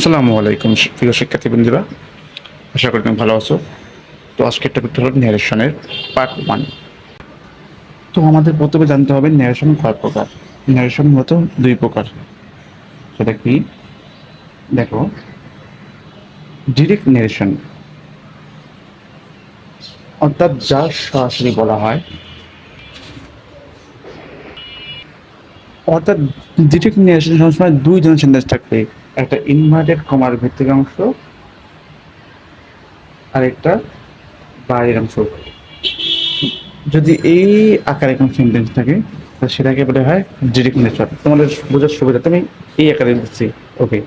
আসসালামু আলাইকুম প্রিয় শিক্ষার্থী বন্ধুরা আশা করি তুমি ভালো আছো। তো আজকের টপিক হলো ন্যারেশনের পার্ট ওয়ান তো আমাদের প্রথমে জানতে হবে ন্যারেশন কয় প্রকার? ন্যারেশন মূলত দুই প্রকার। সেটা কি? দেখো ডিরেক্ট ন্যারেশন অর্থাৎ যা সরাসরি বলা হয় অর্থাৎ ন্যারেশন সবসময় দুই ধরনের সেন্টেন্স থাকবে একটা ইনভার্টেড কমার ভিত্তিক অংশ আর একটা বাইরের অংশ যদি এই আকারে কোনো সেন্টেন্স থাকে তাহলে সেটাকে বলা হয় নেচার তোমাদের বোঝার সুবিধা, তুমি এই আকারে দিচ্ছি। ওকে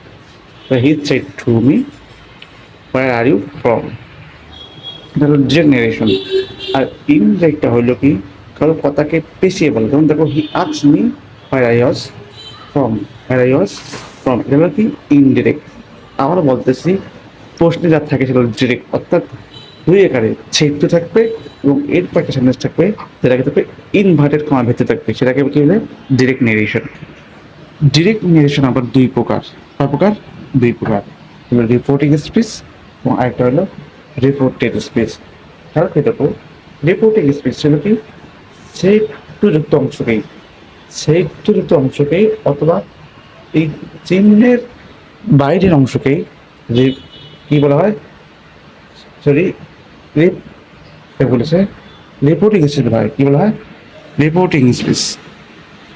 তো he said to me where are you from এটা হলো ডিরেক্ট নেরেশন আর ইনডিরেক্টটা হলো কি, কারও কথাকে পেছিয়ে বলে। যেমন দেখো he asks me where I was from where I was from এটা হলো কি ইনডিরেক্ট আমরা বলতেছি প্রশ্নে যা থাকে সেটা ডিরেক্ট অর্থাৎ দুই আকারে ছেদ থাকবে এবং এর একটা সেন্টেন্স থাকবে যেটাকে থাকবে ইনভার্টেড কমার ভিত্তি থাকবে, সেটাকে কি বলে ডিরেক্ট নেরেশন ডিরেক্ট নেরেশন আবার দুই প্রকার। কয় প্রকার, দুই প্রকার। রিপোর্টিং স্পিচ এবং আরেকটা হলো রিপোর্টেড স্পিচ তাহলে কি দেখো রিপোর্টিং স্পিচ হলো কি? সেই যুক্ত অংশকেই সেই যুক্ত অংশকেই অথবা এই চিহ্নের বাইরের অংশকেই যে কি বলা হয়? সরি রিপ বলেছে? রিপোর্টিং স্পিচ বলা হয়। কি বলা হয়? Reporting speech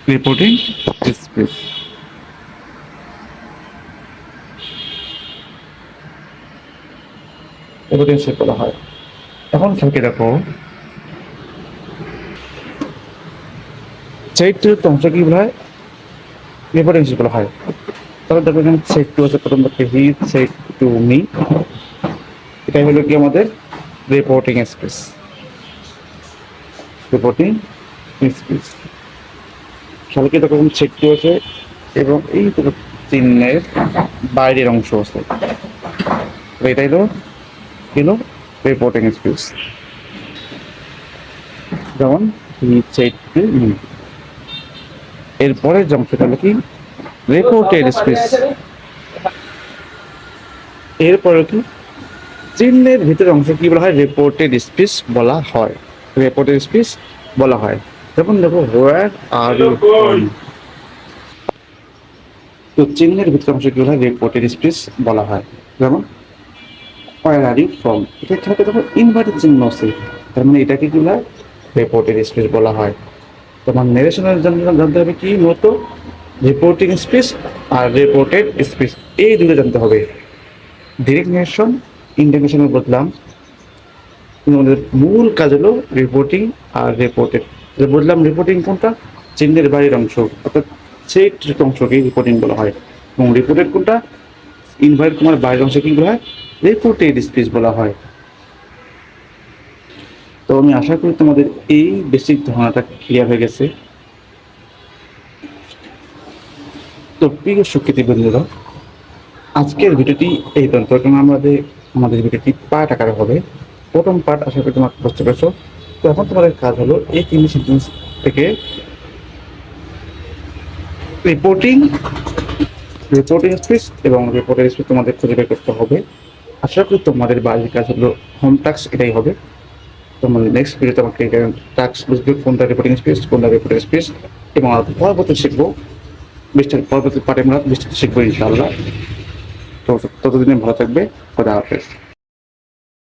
reporting speech reporting speech বলা হয়। এখন খেলকে দেখো। চৈত্রিত অংশ কি বলা হয় স্পিচ বলা হয়। তাহলে দেখো এখানে সেট টু আছে প্রথম থেকে হি সেট টু মি। এটাই হলো কি আমাদের রিপোর্টিং স্পেস রিপোর্টিং স্পেস শালকে তখন সেট টু আছে এবং এই চিহ্নের বাইরের অংশ আছে। এটাই হলো, কি হলো? রিপোর্টিং স্পেস যেমন হি সেট টু মি। এরপরের যে অংশটা হলো কি? রিপোর্টেড স্পেস এরপরে কি? চিহ্নের ভিতরের অংশ কি বলা হয়? রিপোর্টেড স্পিচ বলা হয়। রিপোর্টেড স্পিচ বলা হয়। যেমন দেখো হোয়ার আর তো চিহ্নের ভিতরের অংশ কি বলা হয়? রিপোর্টেড স্পিচ বলা হয়। যেমন হোয়ার আর ইউ ফ্রম এটা থাকে তখন ইনভার্টেড চিহ্ন আছে। তার মানে এটাকে কি বলা হয়? রিপোর্টেড স্পিচ বলা হয়। তোমার নেরেশনের জন্য জানতে হবে কি? মূলত রিপোর্টিং স্পিচ আর রিপোর্টেড স্পিচ এই দুটো জানতে হবে। ডিরেক্ট নেশন ইন্টারনেশনে বদলাম। আমাদের মূল কাজ হলো রিপোর্টিং আর রিপোর্টেড বুঝলাম রিপোর্টিং কোনটা? চিহ্নের বাইরের অংশ, অর্থাৎ সেই অংশকেই রিপোর্টিং বলা হয়। এবং রিপোর্টেড কোনটা? ইনভাইট কুমার বাইরের অংশ কি বলা হয়? রিপোর্টেড স্পিচ বলা হয়। তো আমি আশা করি তোমাদের এই বেসিক ধারণাটা ক্লিয়ার হয়ে গেছে। তো প্রিয় সুখ্যাতি বন্ধুরা, আজকের ভিডিওটি এই পর্যন্ত। কারণ আমাদের আমাদের ভিডিওটি পার্ট আকারে হবে। প্রথম পার্ট আশা করি তোমার বুঝতে পারছ। তো এখন তোমাদের কাজ হলো এই তিন সেন্টেন্স থেকে রিপোর্টিং রিপোর্টিং স্পিচ এবং রিপোর্টের স্পিচ তোমাদের খুঁজে বের করতে হবে। আশা করি তোমাদের বাড়ির কাজ হলো হোম টাস্ক এটাই হবে। তোমাদের নেক্সট ভিডিওতে আমাকে টাস্ক বুঝবে কোনটা রিপোর্টিং স্পেস কোনটা রিপোর্টিং স্পেস এবং আমরা পরবর্তী শিখব। বিস্তারিত পরবর্তী পার্টে আমরা বিস্তারিত শিখব ইনশাআল্লাহ। তো ততদিনে ভালো থাকবে, খোদা হাফেজ।